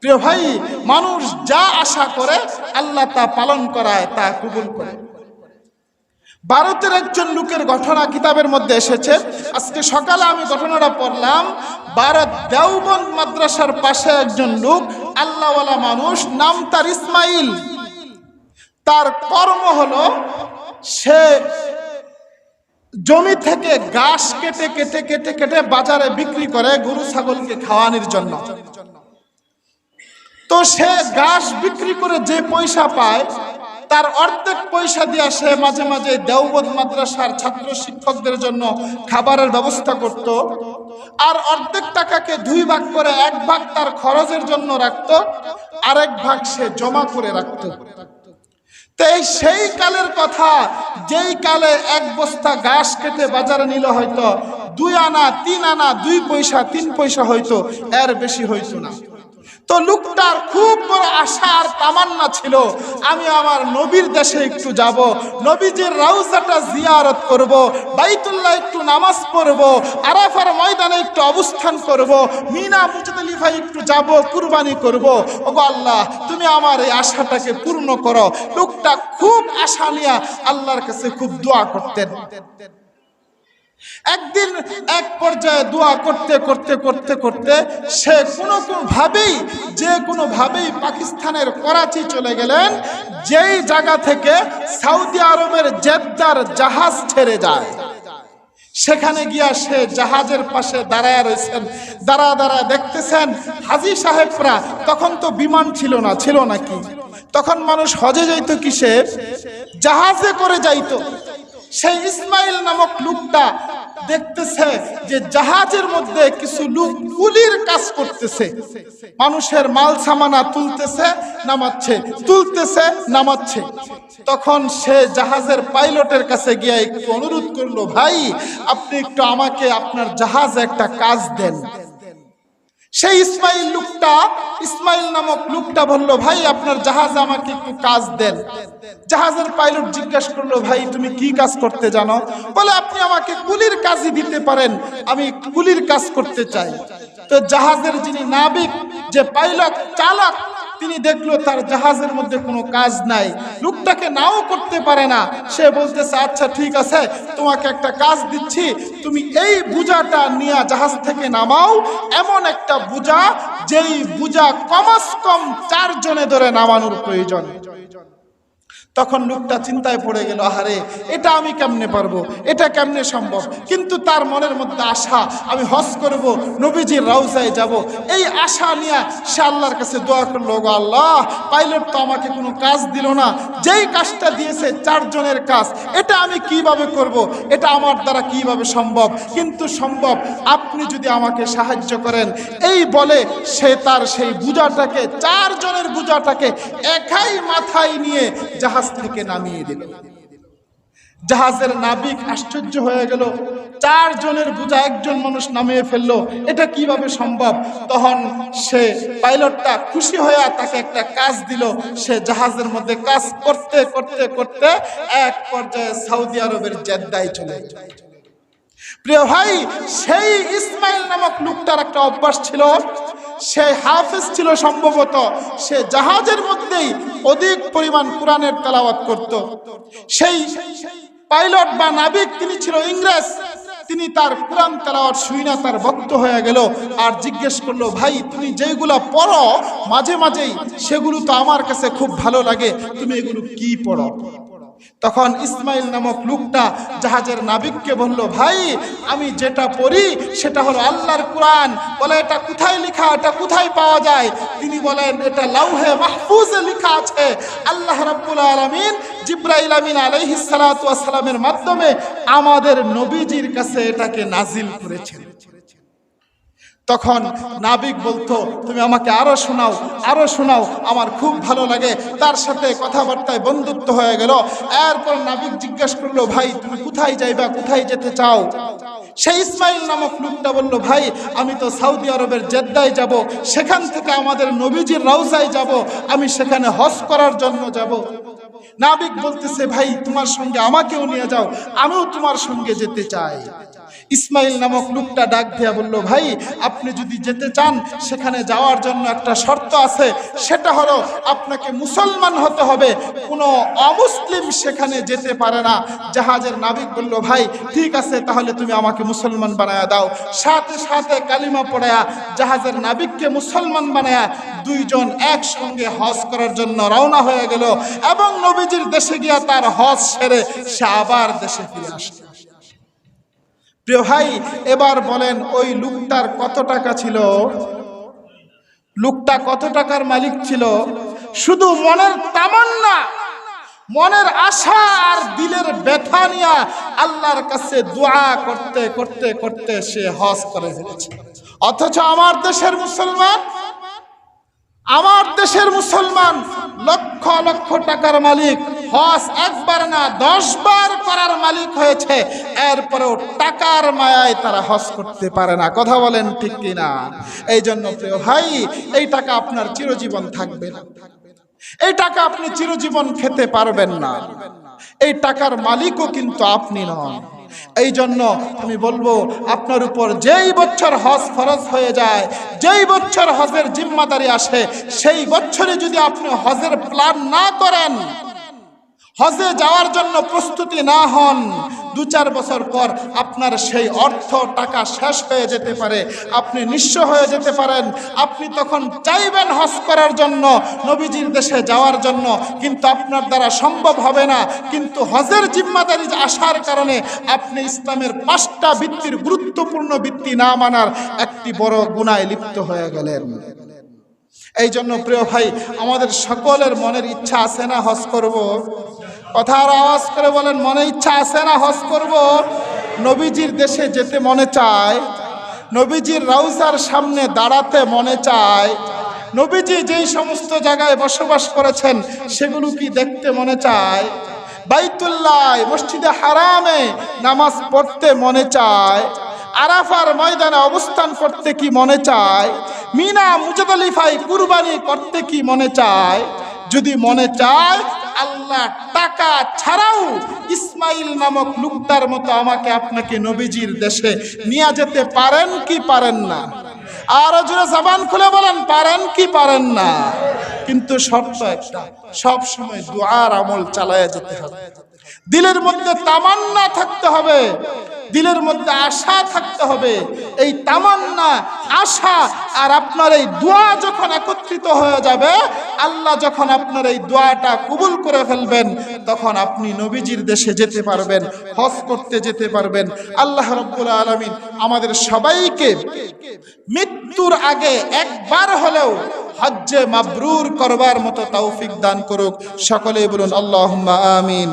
প্রিয় ভাই, মানুষ যা আশা করে, আল্লাহ তা পালন করায়, তা কবুল করে। ভারতের একজন লোকের ঘটনা কিতাবের মধ্যে এসেছে। আজকে সকালে আমি ঘটনাটা পড়লাম, ভারত দেওবন্দ মাদ্রাসার পাশে একজন লোক, আল্লাহওয়ালা মানুষ, নাম তার ইসমাইল। তার কর্ম হলো, সে জমি থেকে ঘাস কেটে কেটে কেটে কেটে বাজারে বিক্রি করে গরু, ছাগলকে খাওয়ানোর জন্য। তো সে ঘাস বিক্রি করে যে পয়সা পায়, তার অর্ধেক পয়সা দিয়ে সে মাঝে মাঝে দেওবন্দ মাদ্রাসার ছাত্র শিক্ষকদের জন্য খাবারের ব্যবস্থা করত, আর অর্ধেক টাকাকে দুই ভাগ করে এক ভাগ তার খরচের জন্য রাখত, আরেক ভাগ সে জমা করে রাখত। তো এই সেই কালের কথা, যেই কালে এক বস্তা ঘাস কেটে বাজারে নিল হয়তো দুই আনা, তিন আনা, দুই পয়সা, তিন পয়সা হয়তো, এর বেশি হইতো না। তো লোকটার খুব বড় আশা আর তামান্না ছিল। আমি আমার নবীর দেশে একটু যাব, নবীজির রাউজাটা জিয়ারত করব, বাইতুল্লাহ একটু নামাজ পড়ব, আরাফার ময়দানে একটু অবস্থান করব, মিনা মুজদলিফায় একটু যাব, কুরবানি করব। ওগো আল্লাহ, তুমি আমার এই আশাটাকে পূর্ণ করো। লোকটা খুব আশা নিয়ে আল্লাহর কাছে খুব দোয়া করতেন। একদিন এক পর্যায়ে দোয়া করতে করতে করতে করতে সে কোনো ভাবেই, যে কোনো ভাবেই পাকিস্তানের করাচি চলে গেলেন, যেই জায়গা থেকে সৌদি আরবের জেদ্দার জাহাজ ছেড়ে যায়। সেখানে গিয়া সে জাহাজের পাশে দাঁড়ায় রয়েছেন। দাঁড়া দাঁড়া দেখতেছেন হাজি সাহেবরা, তখন তো বিমান ছিল না, ছিল নাকি? তখন মানুষ হজে যাইতো কিসে? জাহাজে করে যাইতো। সেই ইসমাইল নামক লোকটা দেখতেছে যে জাহাজের মধ্যে কিছু লোক কুলির কাজ করতেছে। মানুষের মাল সামানা তুলতেছে, নামাচ্ছে তুলতেছে, নামাচ্ছে। তখন সে জাহাজের পাইলটের কাছে গিয়ে একটু অনুরোধ করল, ভাই, আপনি একটু আমাকে আপনার জাহাজে একটা কাজ দেন। সেই ইসমাইল লোকটা, ইসমাইল নামক লোকটা বলল, ভাই, আপনার জাহাজে আমাকে একটু কাজ দেন। জাহাজের পাইলট জিজ্ঞাসা করল, ভাই, তুমি কি কাজ করতে জানো? বলে, আপনি আমাকে কুলির কাজই দিতে পারেন, আমি কুলির কাজ করতে চাই। তো জাহাজের যিনি নাবিক, যে পাইলট, চালক তিনি দেখল তার জাহাজের মধ্যে কোনো কাজ নাই। লোকটাকে নাও করতে পারে না। সে বলতেছে আচ্ছা ঠিক আছে, তোমাকে একটা কাজ দিচ্ছি। তুমি এই বুজাটা নিয়ে জাহাজ থেকে নামাও। এমন একটা বুজা যেই বুজা কমাস কম চারজনে ধরে নামানোর প্রয়োজন। তখন লোকটা চিন্তায় পড়ে গেল, আহারে, এটা আমি কেমনে পারব? এটা কেমনে সম্ভব? কিন্তু তার মনের মধ্যে আশা, আমি হজ করব, নবীজির রাউজায় যাব। এই আশা নিয়ে সে আল্লাহর কাছে দোয়া করল গো আল্লাহ, পাইলট তো আমাকে কোনো কাজ দিল না যেই কাজটা দিয়েছে চারজনের কাজ, এটা আমি কীভাবে করব, এটা আমার দ্বারা কীভাবে সম্ভব? কিন্তু সম্ভব, আপনি যদি আমাকে সাহায্য করেন, এই বলে সে তার সেই বুজাটাকে চারজনের বুজাটাকে একাই মাথায় নিয়ে জাহাজ থেকে নামিয়ে দিল। জাহাজের নাবিক আশ্চর্য হয়ে গেল। চার জনের বোঝা একজন মানুষ নামিয়ে ফেলল। এটা কীভাবে সম্ভব? তখন সে পাইলটটা খুশি হয়ে তাকে একটা কাজ দিল। সে জাহাজের মধ্যে কাজ করতে করতে করতে এক পর্যায়ে সৌদি আরবের জেদ্দায় চলে প্রিয় ভাই, সেই ইসমাইল নামক লোকটার একটা অভ্যাস ছিল। সে হাফেজ ছিল সম্ভবত। সে জাহাজের মধ্যেই অধিক পরিমাণ কোরআনের তেলাওয়াত করত। সেই পাইলট বা নাবিক তিনি ছিল ইংরেজ। তিনি তার কোরআন তেলাওয়াত শুইনা তার ভক্ত হয়ে গেল আর জিজ্ঞেস করল, ভাই, তুমি যেগুলো পড়ো, মাঝে মাঝেই সেগুলো তো আমার কাছে খুব ভালো লাগে, তুমি এগুলো কি পড়ো? তখন ইসমাইল নামক লোকটা জাহাজের নাবিককে বলল, ভাই, আমি যেটা পড়ি সেটা হলো আল্লাহর কোরআন। বলে, এটা কোথায় লেখা? এটা কোথায় পাওয়া যায়? তিনি বলেন, এটা লাউহে মাহফুজে লেখা আছে। আল্লাহ রাব্বুল আলামিন জিব্রাইল আমিন আলাইহিস সালাতু ওয়াস সালামের মাধ্যমে আমাদের নবীজির কাছে এটাকে নাজিল করেছেন। তখন নাবিক বলতো, তুমি আমাকে আরও শোনাও আরও শোনাও, আমার খুব ভালো লাগে। তার সাথে কথাবার্তায় বন্ধুত্ব হয়ে গেল। এরপর নাবিক জিজ্ঞাসা করল, ভাই, তুমি কোথায় যাইবা, কোথায় যেতে চাও? সেই ইসমাইল নামক লোকটা বলল, ভাই, আমি তো সৌদি আরবের জেদ্দায় যাব, সেখান থেকে আমাদের নবীজির রাউজায় যাব, আমি সেখানে হজ করার জন্য যাব। নাবিক বলতেছে, ভাই, তোমার সঙ্গে আমাকেও নিয়ে যাও, আমিও তোমার সঙ্গে যেতে চাই। ইসমাইল নামক লোকটা ডাক দিয়া বলল, ভাই, আপনি যদি যেতে চান, সেখানে যাওয়ার জন্য একটা শর্ত আছে। সেটা হলো, আপনাকে মুসলমান হতে হবে। কোনো অমুসলিম সেখানে যেতে পারে না। জাহাজের নাবিক বলল, ভাই, ঠিক আছে, তাহলে তুমি আমাকে মুসলমান বানায়া দাও। সাথে সাথে কালিমা পড়ায়া, জাহাজের নাবিককে মুসলমান বানায়া দুইজন একসঙ্গে হজ করার জন্য রওনা হয়ে গেল এবং নবীজির দেশে গিয়া তার হজ সেরে সে আবার দেশে ফিরে আসলো। প্রিয় ভাই, এবার বলেন ওই লোকটার কত টাকা ছিল? লোকটা কত টাকার মালিক ছিল? শুধু মনের তামান্না, মনের আশা আর দিলের ব্যথা নিয়া আল্লাহর কাছে দোয়া করতে করতে করতে সে হজ করে ফেলেছে। অথচ আমার দেশের মুসলমান, আমার দেশের মুসলমান লক্ষ লক্ষ টাকার মালিক। হজ একবার না দশ বার করার মালিক হয়েছে। এরপরেও টাকার মায়ায় তারা হজ করতে পারে না। কথা বলেন ঠিক কিনা? এই জন্য প্রিয় ভাই, এই টাকা আপনার চিরজীবন থাকবে না। এই টাকা আপনি চিরজীবন খেতে পারবেন না। এই টাকার মালিকও কিন্তু আপনি নন। এই জন্য আমি বলব, আপনার উপর যেই বছর হজ ফরজ হয়ে যায়, যেই বছর হজের জিম্মাদারি আসে, সেই বছরে যদি আপনি হজের প্ল্যান না করেন হজে যাওয়ার জন্য প্রস্তুতি না হন, দু চার বছর পর আপনার সেই অর্থ, টাকা শেষ হয়ে যেতে পারে। আপনি নিঃস্ব হয়ে যেতে পারেন। আপনি তখন চাইবেন হজ করার জন্য, নবীজির দেশে যাওয়ার জন্য। কিন্তু আপনার দ্বারা সম্ভব হবে না। কিন্তু হজের জিম্মাদারি আসার কারণে আপনি ইসলামের পাঁচটা বৃত্তির গুরুত্বপূর্ণ বৃত্তি না মানার একটি বড় গুণায় লিপ্ত হয়ে গেলেন। এই জন্য প্রিয় ভাই, আমাদের সকলের মনের ইচ্ছা আছে না হজ করব? কথার আওয়াজ করে বলেন, মনে ইচ্ছা আছে না, হজ করব? নবীজির দেশে যেতে মনে চায়, নবীজির রাউজার সামনে দাঁড়াতে মনে চায়। নবীজি যেই সমস্ত জায়গায় বসবাস করেছেন, সেগুলো কি দেখতে মনে চায়? বাইতুল্লায় মসজিদে হারামে নামাজ পড়তে মনে চায়। আরাফার ময়দানে অবস্থান করতে কি মনে চায়? মিনা মুজাদলিফাই কুরবানি করতে কি মনে চায়? যদি মনে চায় আল্লাহ টাকা ছাড়াও ইসমাইল নামক লুকদার মতো আমাকে আপনাকে নবীজির দেশে নিয়ে যেতে পারেন কি পারেন না? আরও জোরে জবান খুলে বলেন, পারেন কি পারেন না? কিন্তু শর্ত একটা সব সময় দোয়ার আমল চালায় যেতে হবে। দিলের মধ্যে তামান্না থাকতে হবে, দিলের মধ্যে আশা থাকতে হবে। এই তামান্না, আশা আর আপনার এই দোয়া যখন একত্রিত হয়ে যাবে, আল্লাহ যখন আপনার এই দোয়াটা কবুল করে ফেলবেন, তখন আপনি নবীজির দেশে যেতে পারবেন, হজ করতে যেতে পারবেন। আল্লাহ রব্বুল আলমিন আমাদের সবাইকে মৃত্যুর আগে একবার হলেও হজ্জে মাবরুর করবার মতো তৌফিক দান করুক। সকলেই বলুন আল্লাহ আমিন।